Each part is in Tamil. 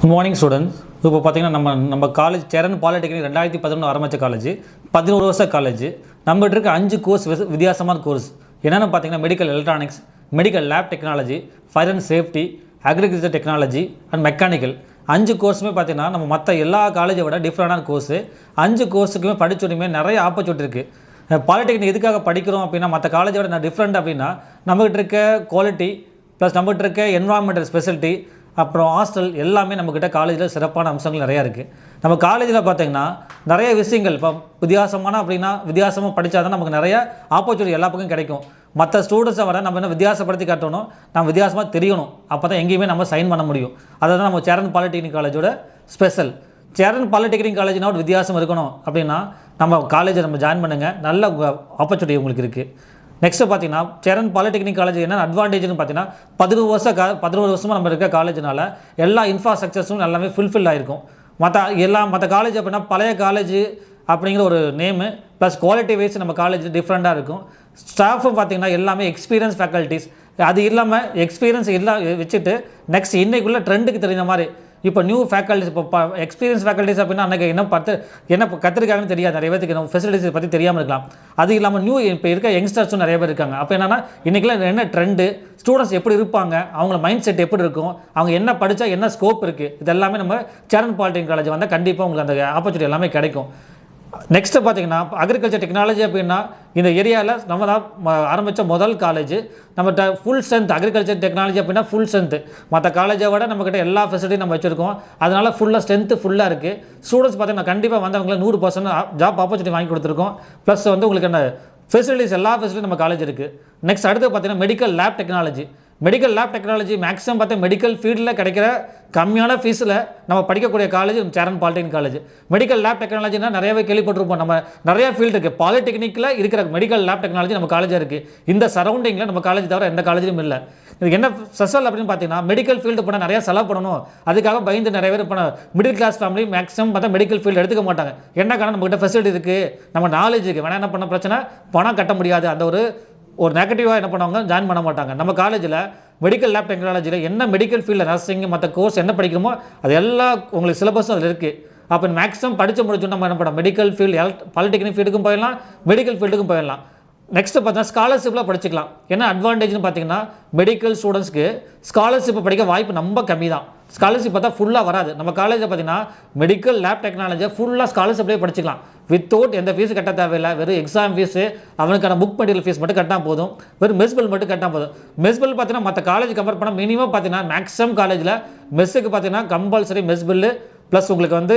குட் மார்னிங் ஸ்டூடெண்ட்ஸ் இப்போ பார்த்தீங்கன்னா நம்ம நம்ம காலேஜ் சரண் பாலிடெக்னிக் ரெண்டாயிரத்தி பதினொன்று ஆரம்பித்த காலேஜ் பதினோரு வருஷம் காலேஜ் நம்மகிட்ட இருக்க அஞ்சு கோர்ஸ் வித்தியாசமான கோர்ஸ் என்னென்னு பார்த்தீங்கன்னா medical electronics medical lab technology fire and safety agriculture technology and mechanical அஞ்சு கோர்ஸுமே பார்த்தீங்கன்னா நம்ம மற்ற எல்லா காலேஜை விட டிஃப்ரெண்டான கோர்ஸு அஞ்சு கோர்ஸுக்குமே படிச்சோடையுமே நிறைய ஆப்பர்ச்சுனிட்டி இருக்குது பாலிடெக்னிக் எதுக்காக படிக்கிறோம் அப்படின்னா மற்ற காலேஜை விட நான் டிஃப்ரெண்ட் அப்படின்னா நம்மகிட்ட இருக்க குவாலிட்டி ப்ளஸ் நம்மகிட்ட இருக்க என்வாயன்மெண்டல் ஸ்பெசிலிட்டி அப்புறம் ஹாஸ்டல் எல்லாமே நம்மக்கிட்ட காலேஜில் சிறப்பான அம்சங்கள் நிறையா இருக்குது நம்ம காலேஜில் பார்த்திங்கன்னா நிறைய விஷயங்கள் இப்போ வித்தியாசமான அப்படின்னா வித்தியாசமாக படித்தா தான் நமக்கு நிறைய ஆப்பர்ச்சுனிட்டி எல்லா பக்கம் கிடைக்கும். மற்ற ஸ்டூடெண்ட்ஸை வர நம்ம என்ன வித்தியாசப்படுத்தி காட்டணும்? நம்ம வித்தியாசமாக தெரியணும். அப்போ தான் எங்கேயுமே நம்ம சைன் பண்ண முடியும். அதை தான் நம்ம சேரன் பாலிடெக்னிக் காலேஜோட ஸ்பெஷல் சேரன் பாலிடெக்னிக் காலேஜ்னா ஒரு வித்தியாசம் இருக்கணும் அப்படின்னா நம்ம காலேஜை நம்ம ஜாயின் பண்ணுங்கள் நல்ல ஆப்பர்ச்சுனிட்டி உங்களுக்கு இருக்குது நெக்ஸ்ட்டு பார்த்தீங்கன்னா சேரன் பாலிடெக்னிக் காலேஜ் என்ன அட்வான்டேஜ்னு பார்த்தீங்கன்னா பதினோரு வருஷம் கா பதினோரு வருஷமாக நம்ம இருக்க காலேஜ்னால எல்லா இன்ஃப்ராஸ்ட்ரக்சர்ஸும் எல்லாமே ஃபுல்ஃபில் ஆகிருக்கும் மற்ற எல்லா மற்ற காலேஜ் அப்படின்னா பழைய காலேஜ் அப்படிங்கிற ஒரு நேமு ப்ளஸ் குவாலிட்டி வைஸ் நம்ம காலேஜ் டிஃப்ரெண்ட்டாக இருக்கும். ஸ்டாஃபும் பார்த்தீங்கன்னா எல்லாமே எக்ஸ்பீரியன்ஸ் ஃபேக்கல்ட்டிஸ் அது இல்லாமல் எக்ஸ்பீரியன்ஸ் இல்லா வச்சுட்டு நெக்ஸ்ட் இன்றைக்குள்ளே ட்ரெண்டுக்கு தெரிஞ்ச மாதிரி இப்போ நியூ ஃபேக்கல்ட்டிஸ் இப்போ எக்ஸ்பீரியன்ஸ் ஃபேக்கல்டிஸ் அப்படின்னா அன்றைக்கி என்ன பார்த்து என்ன கற்றுருக்காங்கன்னு தெரியாது. நிறைய பேருக்கு நம்ம ஃபெசிலிட்டிஸ் பற்றி தெரியாமல் இருக்கலாம். அது இல்லாமல் நியூ இப்போ இருக்க யங்ஸ்டர்ஸும் நிறைய பேர் இருக்காங்க. அப்போ என்னன்னா இன்றைக்கெல்லாம் என்ன ட்ரெண்டு ஸ்டூடெண்ட்ஸ் எப்படி இருப்பாங்க அவங்கள மைண்ட் செட் எப்படி இருக்கும் அவங்க என்ன படித்தா என்ன ஸ்கோப் இருக்குது இது எல்லாமே நம்ம சேரன் பாலிடெக்னிக் காலேஜ் வந்தால் கண்டிப்பாக உங்களுக்கு அந்த ஆப்பர்ச்சுனிட்டி எல்லாமே கிடைக்கும். நெக்ஸ்ட்டு பார்த்தீங்கன்னா அக்ரிகல்ச்சர் டெக்னாலஜி அப்படின்னா இந்த ஏரியாவில் நம்ம தான் ஆரம்பித்த முதல் காலேஜ் நம்மகிட்ட ஃபுல் ஸ்ட்ரென்த் அக்ரிகல்ச்சர் டெக்னாலஜி அப்படின்னா ஃபுல் ஸ்ட்ரென்த்து மற்ற காலேஜை விட நம்மக்கிட்ட எல்லா ஃபெசிலிட்டியும் நம்ம வச்சுருக்கோம். அதனால் ஃபுல்லாக ஸ்ட்ரென்த்து ஃபுல்லாக இருக்குது ஸ்டூடெண்ட்ஸ் பார்த்தீங்கன்னா கண்டிப்பாக வந்தவங்களை நூறு பர்சன்ட் ஜாப் ஆப்பர்ச்சுனிட்டி வாங்கி கொடுத்துருக்கோம். ப்ளஸ் வந்து உங்களுக்கு என்ன ஃபெசிலிட்டிஸ் எல்லா ஃபெசிலிட்டியும் நம்ம காலேஜ் இருக்குது நெக்ஸ்ட் அடுத்து பார்த்தீங்கன்னா medical lab technology medical lab technology maximum பார்த்தா மெடிக்கல் ஃபீல்டில் கிடைக்கிற கம்மியான ஃபீஸில் நம்ம படிக்கக்கூடிய college Cheran polytechnic college medical lab டெக்னாலஜினா நிறையவே கேள்விப்பட்டிருப்போம். நம்ம நிறைய ஃபீல்டு இருக்குது பாலிடெக்னிக்கில் இருக்கிற மெடிக்கல் லேப் டெக்னாலஜி நம்ம காலேஜாக இருக்குது இந்த சரௌண்டிங்கில் நம்ம காலேஜ் தவிர எந்த காலேஜும் இல்லை. இதுக்கு என்ன ஸ்பெஷல் அப்படின்னு பார்த்தீங்கன்னா மெடிக்கல் ஃபீல்டு போனால் நிறையா செலவு பண்ணணும். அதுக்காக பயந்து நிறைய பேர் பண்ண மிடில் கிளாஸ் ஃபேமிலி மேக்ஸிமம் பார்த்தா மெடிக்கல் ஃபீல்டு எடுத்துக்க மாட்டாங்க. என்ன காரணம்? நம்மகிட்ட ஃபெசிலிட்டி இருக்குது நம்ம நாலேஜ் இருக்குது வேணால் என்ன பண்ண பிரச்சனை? பணம் கட்ட முடியாது. அந்த ஒரு ஒரு நெகட்டிவாக என்ன பண்ணுவாங்க? ஜாயின் பண்ண மாட்டாங்க. நம்ம காலேஜில் மெடிக்கல் லேப் டெக்னாலஜியில் என்ன மெடிக்கல் ஃபீல்டில் நர்சிங் மற்ற கோர்ஸ் என்ன படிக்கிறோமோ அது எல்லா உங்களுக்கு சிலபஸும் அதில் இருக்குது அப்போ மேக்ஸிமம் படித்து முடிச்சோம் நம்ம என்ன பண்ணோம் மெடிக்கல் ஃபீல்டு எலக்ட் பாலிடெக்னிக் ஃபீல்டுக்கும் போயிடலாம். மெடிக்கல் ஃபீல்டுக்கும் போயிடலாம். நெக்ஸ்ட்டு பார்த்தீங்கன்னா ஸ்காலர்ஷிப்பில் படிச்சுக்கலாம். என்ன அட்வான்டேஜ்னு பார்த்தீங்கன்னா மெடிக்கல் ஸ்டூடெண்ட்ஸ்க்கு ஸ்காலர்ஷிப் படிக்க வாய்ப்பு ரொம்ப கம்மி தான். ஸ்காலர்ஷிப் பார்த்தா ஃபுல்லாக வராது. நம்ம காலேஜில் பார்த்தீங்கன்னா மெடிக்கல் லேப் டெக்னாலஜியை ஃபுல்லாக ஸ்காலர்ஷிப்லேயே படிச்சுக்கலாம். வித்தவுட் எந்த ஃபீஸும் கட்ட தேவையில்லை. வெறும் எக்ஸாம் ஃபீஸு அவனுக்கான புக் மெட்டீரியல் ஃபீஸ் மட்டும் கட்டினா போதும். வெறும் மெஸ் பில் மட்டும் கட்டினா போதும். மெஸ் பில் பார்த்தீங்கன்னா மற்ற காலேஜ் கம்பேர் பண்ணால் மினிமம் பார்த்தீங்கன்னா மேக்ஸிமம் காலேஜில் மெஸ்ஸுக்கு பார்த்தீங்கன்னா கம்பல்சரி மெஸ் பில்லு ப்ளஸ் உங்களுக்கு வந்து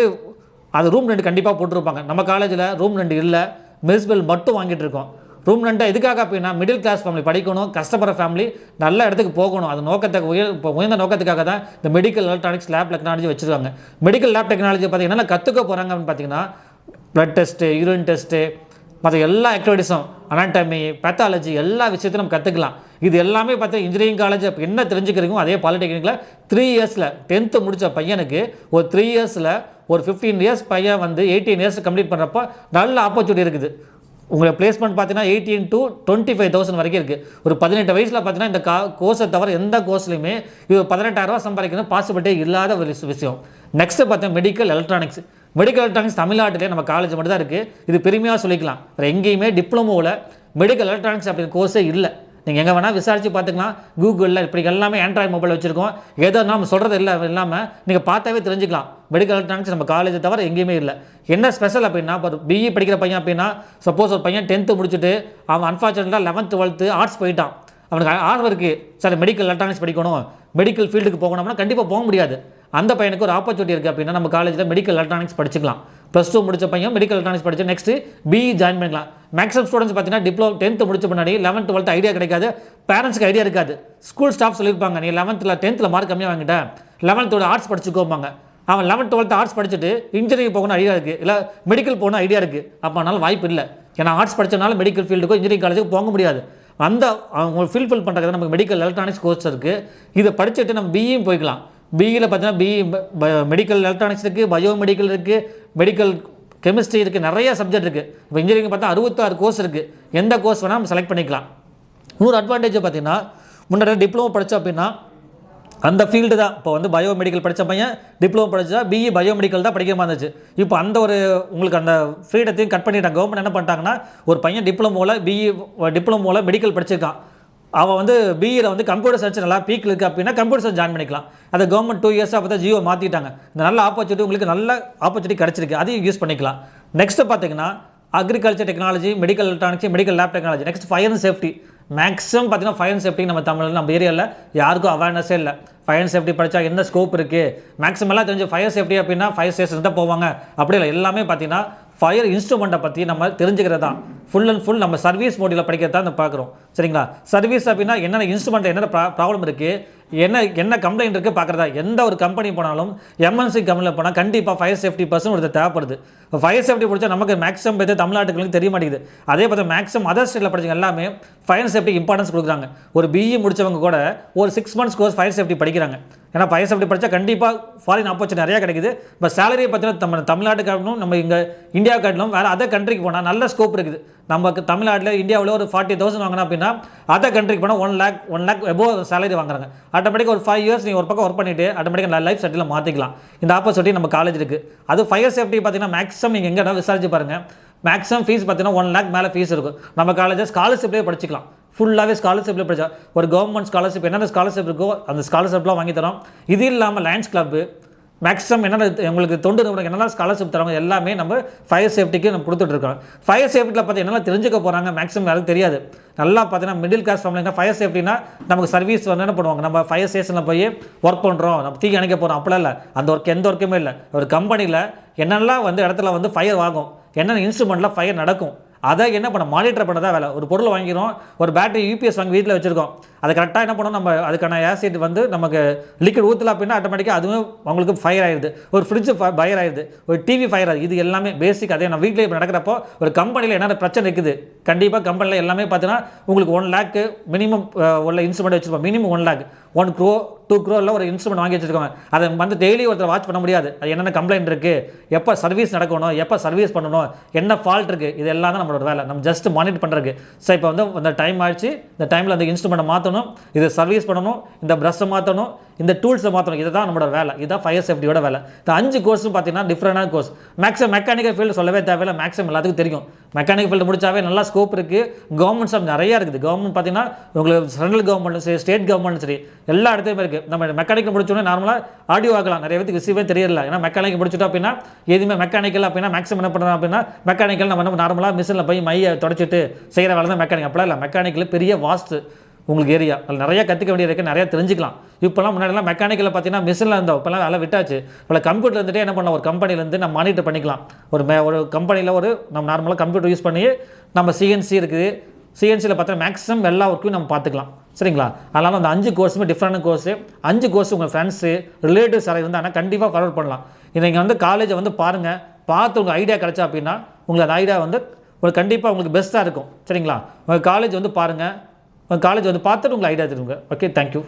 அது ரூம் ரெண்டு கண்டிப்பாக போட்டிருப்பாங்க. நம்ம காலேஜில் ரூம் ரெண்டு இல்லை. மெஸ் பில் மட்டும் வாங்கிட்டு இருக்கோம். ரூம் ரெண்டு எதுக்காக அப்படின்னா மிடில் கிளாஸ் ஃபேமிலி படிக்கணும் கஷ்டப்படுற ஃபேமிலி நல்ல இடத்துக்கு போகணும். அது நோக்கத்துக்கு உயர் இப்போ உயர்ந்த நோக்கத்துக்காக தான் இந்த மெடிக்கல் எலக்ட்ரானிக்ஸ் லேப் டெக்னாலஜி வச்சுருக்காங்க. மெடிக்கல் லேப் டெக்னாலஜி பார்த்தீங்கன்னா கற்றுக்க போகிறாங்க அப்படின்னு பார்த்தீங்கன்னா ப்ளட் டெஸ்ட்டு யூரின் டெஸ்ட்டு மற்ற எல்லா ஆக்டிவிட்டிஸும் அனாட்டமி பேத்தாலஜி எல்லா விஷயத்தையும் நம்ம கற்றுக்கலாம் இது எல்லாமே பார்த்தீங்கன்னா இன்ஜினியரிங் காலேஜ் என்ன தெரிஞ்சுக்கிறீங்களோ அதே பாலிடெக்னிக்கில் த்ரீ இயர்ஸில் டென்த்து முடித்த பையனுக்கு ஒரு த்ரீ இயர்ஸில் ஒரு ஃபிஃப்டீன் இயர்ஸ் பையன் வந்து எயிட்டீன் இயர்ஸ் கம்ப்ளீட் பண்ணுறப்போ நல்ல ஆப்பர்ச்சுனிட்டி இருக்குது. உங்களை பிளேஸ்மெண்ட் பார்த்தீங்கன்னா eighteen to twenty five thousand வரைக்கும் இருக்குது ஒரு பதினெட்டு வயசில் பார்த்தீங்கன்னா இந்த கா கோர்ஸை தவிர எந்த கோர்ஸ்லையுமே இது பதினெட்டாயிரரூவா சம்பாதிக்கணும் பாசிபிலிட்டி இல்லாத ஒரு விஷயம். நெக்ஸ்ட்டு பார்த்தா மெடிக்கல் எலக்ட்ரானிக்ஸ் மெடிக்கல் எலக்ட்ரானிக்ஸ் தமிழ்நாட்டிலே நம்ம காலேஜ் மட்டும் தான் இருக்குது இது பெருமையாக சொல்லிக்கலாம். வேறு எங்கேயுமே டிப்ளமோவில் மெடிக்கல் எலக்ட்ரானிக்ஸ் அப்படின்னு கோர்ஸே இல்லை. நீங்கள் எங்கே வேணால் விசாரித்து பார்த்துக்கலாம். கூகுளில் இப்படி எல்லாமே ஆண்ட்ராய்டு மொபைல் வச்சுருக்கோம். ஏதோ நம்ம சொல்கிறது இல்லை இல்லாமல் நீங்கள் பார்த்தாவே தெரிஞ்சுக்கலாம். மெடிக்கல் எலக்ட்ரானிக்ஸ் நம்ம காலேஜை தவிர எங்கேயுமே இல்லை. என்ன ஸ்பெஷல் அப்படின்னா இப்போ பிஇ e. படிக்கிற பையன் அப்படின்னா சப்போஸ் ஒரு பையன் டென்த்து முடிச்சுட்டு அவன் அன்ஃபார்ச்சுனேட்டாக லெவன்த் டுவெல்த்து ஆர்ட்ஸ் போயிட்டான். அவனுக்கு ஆர்வம் இருக்குது சார் மெடிக்கல் எலக்ட்ரானிக்ஸ் படிக்கணும். மெடிக்கல் ஃபீல்டுக்கு போகணும்னா கண்டிப்பாக போக முடியாது. அந்த பையனுக்கு ஒரு ஆப்பர்ச்சுனிட்டி இருக்குது அப்படின்னா நம்ம காலேஜில் மெடிக்கல் எலக்ட்ரானிக்ஸ் படிச்சுக்கலாம். ப்ளஸ் டூ முடிச்ச பையன் மெடிக்கல் எலக்ட்ரானிக்ஸ் படிச்சு நெக்ஸ்ட்டு பிஇ ஜாயின் பண்ணிக்கலாம். மேக்ஸிமம் ஸ்டூடெண்ட்ஸ் பார்த்தீங்கன்னா டிப்ளோ டென்த்து முடிச்ச முன்னாடி லெவன்த் டுவெல்த் ஐடியா கிடைக்காது. பேரண்ட்ஸ்க்கு ஐடியா இருக்காது. ஸ்கூல் ஸ்டாஃப் சொல்லியிருப்பாங்க நீ லெவன்த்தில் டென்த்தில் மார்க் கம்மியாக வாங்கிட்டேன் லெவன்த்தோட ஆர்ட்ஸ் படிச்சுக்கோம்பாங்க. அவன் லெவன்த் டுவெல்த் ஆர்ட்ஸ் படிச்சுட்டு இன்ஜினியரிங் போகணும் ஐடியா இருக்குது இல்லை மெடிக்கல் போகணும் ஐடியா இருக்குது அப்போ அதனால வாய்ப்பு இல்லை. ஏன்னா ஆர்ட்ஸ் படித்தனால மெடிக்கல் ஃபீல்டுக்கோ இன்ஜினியரிங் காலேஜுக்கு போக முடியாது. அந்த அவங்க ஃபில்ஃபில் பண்ணுறது நமக்கு மெடிக்கல் எலக்ட்ரானிக்ஸ் கோர்ஸ் இருக்குது இதை படிச்சுட்டு நம்ம பிஇயும் போய்க்கலாம். பிஇயில் பார்த்தீங்கன்னா பிஇ மெடிக்கல் எலக்ட்ரானிக்ஸ் இருக்குது பயோ மெடிக்கல் இருக்குது மெடிக்கல் கெமிஸ்ட்ரி இருக்குது நிறைய சப்ஜெக்ட் இருக்குது இப்போ இன்ஜினியரிங் பார்த்தா அறுபத்தாறு கோர்ஸ் இருக்குது எந்த கோர்ஸ் வேணால் நம்ம செலக்ட் பண்ணிக்கலாம். இன்னொரு அட்வான்டேஜ் பார்த்தீங்கன்னா முன்னாடி டிப்ளமோ படித்தோம் அப்படின்னா அந்த ஃபீல்டு தான். இப்போ வந்து பயோ மெடிக்கல் படித்த பையன் டிப்ளமோ படித்தா பிஇ பயோ மெடிக்கல் தான் படிக்கிற மாதிரி இருந்துச்சு. இப்போ அந்த ஒரு உங்களுக்கு அந்த ஃப்ரீடத்தையும் கட் பண்ணிட்டாங்க. கவர்மெண்ட் என்ன பண்ணிட்டாங்கன்னா ஒரு பையன் டிப்ளமோவில் பிஇ டிப்ளமோவில் மெடிக்கல் படிச்சிருக்கான். அவன் வந்து பிஇயில் வந்து கம்ப்யூட்டர் சயின்ஸ் நல்லா பீக்கில் இருக்குது அப்படின்னா கம்ப்யூட்டர் சயின்ஸ் ஜாயின் பண்ணிக்கலாம். அதை கவர்மெண்ட் டூ இயர்ஸாக அப்போ தான் ஜியோ மாற்றிட்டாங்க இந்த நல்ல ஆப்பர்ச்சுனிட்டி உங்களுக்கு நல்ல ஆப்பர்ச்சுனிட்டி கிடச்சிருக்கு. அதையும் யூஸ் பண்ணிக்கலாம். நெக்ஸ்ட்டு பார்த்தீங்கன்னா agriculture technology medical electronics medical lab technology next fire and safety maximum பார்த்தீங்கன்னா ஃபயர் அண்ட் சேஃப்டி நம்ம தமிழில் நம்ம ஏரியாவில் யாருக்கும் அவேர்னஸே இல்லை. ஃபயர் அண்ட் சேஃப்டி படித்தா என்ன ஸ்கோப் இருக்குது மேக்ஸிமம் எல்லாம் தெரிஞ்சு ஃபயர் சேஃப்டி அப்படின்னா ஃபயர் ஸ்டேஷன் தான் போவாங்க. அப்படி இல்லை எல்லாமே பார்த்தீங்கன்னா ஃபயர் இன்ஸ்ட்ருமெண்ட்டை பற்றி நம்ம தெரிஞ்சுக்கிறது? தான் ஃபுல் அண்ட் ஃபுல் நம்ம சர்வீஸ் மோடியில் படிக்கிறது தான் பார்க்குறோம். சரிங்களா? சர்வீஸ் அப்படின்னா என்னென்ன இன்ஸ்ட்ருமெண்ட் என்னென்ன ப்ராப்ளம் இருக்குது என்ன என்ன கம்ப்ளைண்ட் இருக்குது பார்க்குறதா? எந்த ஒரு கம்பெனி போனாலும் எம்என்சி கம்பெனியில் போனால் கண்டிப்பாக ஃபயர் சேஃப்டி பர்சன் ஒருத்தர் தேவைப்படுது. ஃபயர் சேஃப்டி பிடிச்சா நமக்கு மேக்ஸிமம் பேர் தமிழ்நாட்டுக்கு தெரிய மாட்டேங்குது. அதே பார்த்து மேக்ஸிமம் அதர் ஸ்டேட்டில் படிச்சவங்க எல்லாமே ஃபயர் சேஃப்டி இம்பார்ட்டன்ஸ் கொடுக்குறாங்க. ஒரு பிஇ முடிச்சவங்க கூட ஒரு six months course fire safety படிக்கிறாங்க. ஏன்னா ஃபயர் சேஃப்டி படித்தா கண்டிப்பாக ஃபாரின் ஆப்பர்ச்சுனிட்டி நிறையா கிடைக்குது. இப்போ சேலரியை பார்த்தீங்கன்னா நம்ம தமிழ்நாட்டு நம்ம இங்கே இந்தியா காட்டிலும் வேறு அதர் கண்ட்ரிக்கு போனால் நல்ல ஸ்கோப் இருக்குது. நமக்கு தமிழ்நாட்டில் இந்தியாவில் ஒரு ஃபார்ட்டி தௌசண்ட் வாங்கினா அப்படின்னா அதர் கண்ட்ரிக்கு போனால் one lakh one lakh above salary வாங்குறாங்க. ஆட்டோமேட்டிக்காக ஒரு ஃபைவ் இயர்ஸ் நீங்கள் ஒரு பக்கம் ஒர்க் பண்ணிவிட்டு ஆட்டோமேட்டிக்காக லைஃப் செட்டில் மாற்றிக்கலாம் இந்த ஆப்பர்ச்சுனிட்டி நம்ம காலேஜ் இருக்குது அது ஃபயர் சேஃப்டி பார்த்தீங்கன்னா மேக்ஸிமம் நீங்கள் எங்கே விசாரிச்சு பாருங்கள் மேக்ஸிமம் ஃபீஸ் பார்த்தீங்கன்னா ஒன் லேக் மேலே ஃபீஸ் இருக்கும். நம்ம காலேஜில் ஸ்காலர்ஷிப்லேயே படிச்சிக்கலாம். ஃபுல்லாகவே ஸ்காலர்ஷிப்பில் படித்தா ஒரு கவர்மெண்ட் ஸ்காலர்ஷிப் என்னென்ன ஸ்காலர்ஷிப் இருக்கோ அந்த ஸ்காலர்ஷிப்லாம் வாங்கி தரோம். இது இல்லாமல் லயன்ஸ் கிளப்பு மேக்ஸிமம் என்னென்ன உங்களுக்கு தொண்டு நிறுவனம் என்னெல்லாம் ஸ்காலர்ஷிப் தராங்க எல்லாமே நம்ம ஃபயர் சேஃப்டிக்கு நம்ம கொடுத்துட்ருக்கோம் ஃபயர் சேஃப்டியில் பார்த்து என்னெல்லாம் தெரிஞ்சுக்க போகிறாங்க மேக்ஸிமம் யாரும் தெரியாது. நல்லா பார்த்தீங்கன்னா மிடில் கிளாஸ் ஃபேமிலினா ஃபயர் சேஃப்டினா நமக்கு சர்வீஸ் வந்து என்ன பண்ணுவாங்க நம்ம ஃபயர் ஸ்டேஷனில் போய் ஒர்க் பண்ணுறோம் நம்ம தீ அணைக்க போகிறோம் அப்படிலாம் இல்லை. அந்த ஒர்க் எந்த ஒர்க்குமே இல்லை. ஒரு கம்பெனியில் என்னெல்லாம் வந்து இடத்துல வந்து ஃபயர் ஆகும் என்னென்ன இன்ஸ்ட்ருமெண்ட்டில் ஃபயர் நடக்கும் அதை என்ன பண்ண மானிட்டர் பண்ண தான் வேலை. ஒரு பொருள் வாங்கிறோம் ஒரு பேட்டரி யூபிஎஸ் வாங்கி வீட்டில் வச்சுருக்கோம். அது கரெக்டாக என்ன பண்ணணும்? நம்ம அதுக்கான ஆசிட் வந்து நமக்கு லிக்விட் ஊற்றல அப்படின்னா ஆட்டோமேட்டிக்காக அதுவும் உங்களுக்கு ஃபயர் ஆயிடுது. ஒரு ஃப்ரிட்ஜ் ஃபயர் ஆயிடுது. ஒரு டிவி ஃபயர் ஆகுது. இது எல்லாமே பேசிக் அதே நம்ம வீட்டில் இப்போ நடக்கிறப்போ ஒரு கம்பெனியில் என்னென்ன பிரச்சனை இருக்குது? கண்டிப்பாக கம்பெனியில் எல்லாமே பார்த்தீங்கன்னா உங்களுக்கு ஒன் லேக்கு மினிமம் உள்ள இன்ஸ்ட்ருமெண்ட் வச்சுருப்போம். Minimum one lakh one crore two க்ரோரில் ஒரு இன்ஸ்ட்ருமெண்ட் வாங்கி வச்சுருக்காங்க அதை வந்து டெய்லி ஒருத்தர் வாட்ச் பண்ண முடியாது. அது என்னென்ன கம்ப்ளைண்ட் இருக்குது எப்போ சர்வீஸ் நடக்கணும்? எப்போ சர்வீஸ் பண்ணணும்? என்ன ஃபால்ட் இருக்குது இது எல்லாம் தான் நம்மளோட வேலை. நம்ம ஜஸ்ட் மானிட்டர் பண்ணுறதுக்கு ஸோ இப்போ வந்து அந்த டைம் ஆயிடுச்சு. இந்த டைமில் அந்த இன்ஸ்ட்ருமெண்ட்டை மாற்றணும் இதை சர்வீஸ் பண்ணணும். இந்த ப்ரஷ்ஷை மாற்றணும் இந்த டூல்ஸை மாற்றணும் இதுதான் நம்மளோட வேலை. இதுதான் ஃபயர் சேஃப்டியோட வேலை. இந்த அஞ்சு கோர்ஸும் பார்த்தீங்கன்னா டிஃப்ரெண்டான கோர்ஸ் மேக்ஸிமம் மெக்கானிக்கல் ஃபீல்டு சொல்லவே தேவையில்லை. மேக்ஸிமம் எல்லாத்துக்கும் தெரியும். மெக்கானிக்கல் ஃபீல்டு முடிச்சாவே நல்லா ஸ்கோப் இருக்குது கவர்மெண்ட் ஸ்டாப் நிறையா இருக்குது. கவர்மெண்ட் பார்த்தீங்கன்னா உங்களுக்கு சென்ட்ரல் கவர்மெண்ட்டும் சரி ஸ்டேட் கவர்மெண்ட்டும் சரி எல்லா இடத்துலையுமே இருக்குது நம்ம மெக்கானிக்கல் முடிச்சோடனே நார்மலாக ஆடியோ ஆகலாம் நிறைய பேருக்கு விஷயமே தெரியல ஏன்னா மெக்கானிக்கல் முடிச்சுட்டோம் அப்படின்னா எதுவுமே மெக்கானிக்கல் அப்படின்னா மேக்ஸிமம் என்ன பண்ணுறோம் அப்படின்னா மெக்கானிக்கல் நம்ம நார்மலாக மிஷினில் போய் மையை தொடச்சிட்டு செய்கிற வேலை தான் மெக்கானிக் அப்படிலாம் இல்லை. மெக்கானிக்கல் பெரிய வாஸ்ட்டு உங்களுக்கு ஏரியா. அதில் நிறைய கற்றுக்க வேண்டிய இருக்குது தெரிஞ்சுக்கலாம். இப்போலாம் முன்னாடிலாம் மெக்கானிக்கலில் பார்த்தீங்கன்னா மிஷினில் இருந்தோம். இப்போலாம் அதெல்லாம் விட்டாச்சு. இப்போ கம்ப்யூட்டர் இருந்துட்டு என்ன பண்ணலாம்? ஒரு கம்பெனிலேருந்து நம்ம மானிட்டர் பண்ணிக்கலாம். ஒரு மே ஒரு கம்பெனியில் ஒரு நம்ம நார்மலாக கம்ப்யூட்டர் யூஸ் பண்ணி நம்ம சிஎன்சி இருக்குது. சிஎன்சியில் பார்த்தா மேக்ஸிமம் எல்லா ஒர்க்கையும் நம்ம பார்த்துக்கலாம். சரிங்களா? அதனால் அந்த அஞ்சு கோர்ஸுமே டிஃப்ரெண்ட் கோர்ஸு அஞ்சு கோர்ஸ் உங்கள் ஃப்ரெண்ட்ஸு ரிலேட்டிவ்ஸ் யாராவது ஆனால் கண்டிப்பாக ஃபார்வர்ட் பண்ணலாம். இதை நீங்கள் வந்து காலேஜை வந்து பாருங்கள் பார்த்து உங்கள் ஐடியா கிடச்சா அப்படின்னா உங்களுக்கு அந்த ஐடியா வந்து ஒரு கண்டிப்பாக உங்களுக்கு பெஸ்ட்டாக இருக்கும். சரிங்களா? உங்கள் காலேஜ் வந்து பாருங்கள் உங்கள் காலேஜ் வந்து பார்த்துட்டு உங்களுக்கு ஐடியா தருங்க ஓகே தேங்க்யூ